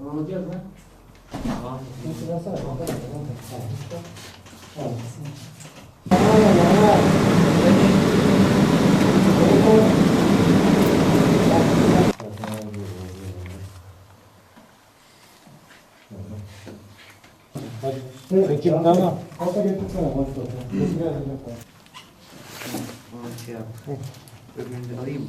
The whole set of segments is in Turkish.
Anlatacağız mı? Tamam. Peki tamam. Onu şey yap. Öbürünü alayım mı?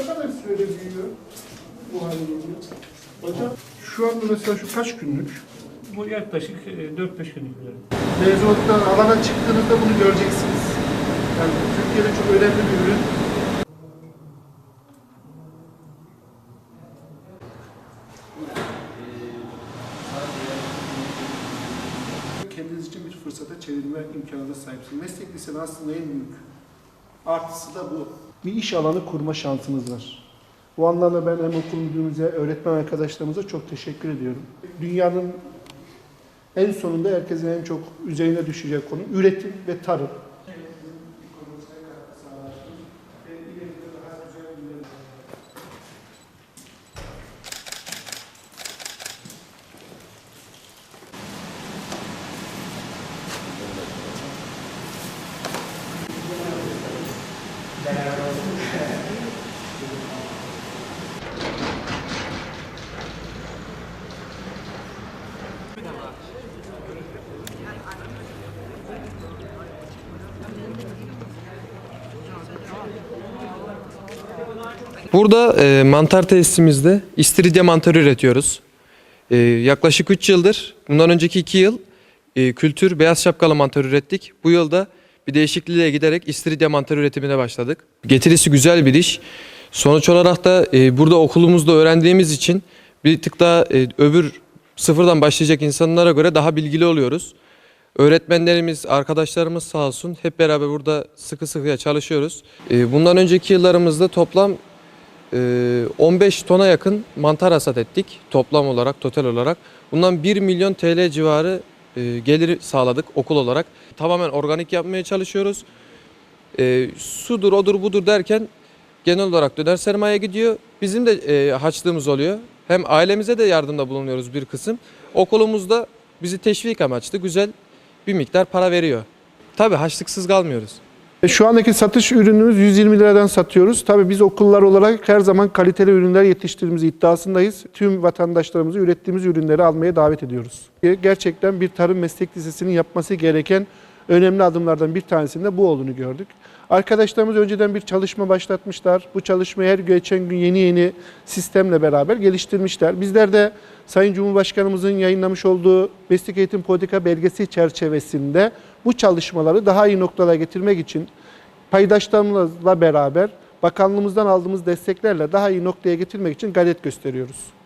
ne kadar sürede büyüyor? Bu hale geliyor. Hocam şu anda mesela şu kaç günlük? Bu yaklaşık e, 4-5 günlük bir ürün. Mezun olduktan alana çıktığınızda bunu göreceksiniz. Yani Türkiye'de çok önemli bir ürün. Kendiniz için bir fırsata çevirme imkanına sahipsiniz. Meslek lisenin aslında en büyük artısı da bu. Bir iş alanı kurma şansınız var. Bu anlamda ben hem okul müdürümüze, öğretmen arkadaşlarımıza çok teşekkür ediyorum. Dünyanın en sonunda herkesin en çok üzerine düşecek konu üretim ve tarım. Burada e, mantar tesisimizde istiridye mantarı üretiyoruz. E, yaklaşık 3 yıldır, bundan önceki 2 yıl e, kültür beyaz şapkalı mantar ürettik. Bu yılda bir değişikliğe giderek istiridye mantar üretimine başladık. Getirisi güzel bir iş. Sonuç olarak da e, burada okulumuzda öğrendiğimiz için bir tık daha e, öbür sıfırdan başlayacak insanlara göre daha bilgili oluyoruz. Öğretmenlerimiz, arkadaşlarımız sağ olsun hep beraber burada sıkı sıkıya çalışıyoruz. E, bundan önceki yıllarımızda toplam ee, 15 tona yakın mantar hasat ettik toplam olarak, total olarak. Bundan 1 milyon TL civarı e, gelir sağladık okul olarak. Tamamen organik yapmaya çalışıyoruz. Ee, sudur, odur, budur derken genel olarak döner sermaye gidiyor. Bizim de e, haçlığımız oluyor. Hem ailemize de yardımda bulunuyoruz bir kısım. Okulumuzda bizi teşvik amaçlı güzel bir miktar para veriyor. Tabii haçlıksız kalmıyoruz. E, Şu andaki satış ürünümüz 120 liradan satıyoruz. Tabii biz okullar olarak her zaman kaliteli ürünler yetiştirdiğimiz iddiasındayız. Tüm vatandaşlarımızı ürettiğimiz ürünleri almaya davet ediyoruz. E, Gerçekten bir tarım meslek lisesinin yapması gereken önemli adımlardan bir tanesinde bu olduğunu gördük. Arkadaşlarımız önceden bir çalışma başlatmışlar. Bu çalışmayı her geçen gün yeni yeni sistemle beraber geliştirmişler. Bizler de Sayın Cumhurbaşkanımızın yayınlamış olduğu meslek eğitim politika belgesi çerçevesinde bu çalışmaları daha iyi noktalara getirmek için paydaşlarımızla beraber bakanlığımızdan aldığımız desteklerle daha iyi noktaya getirmek için gayret gösteriyoruz.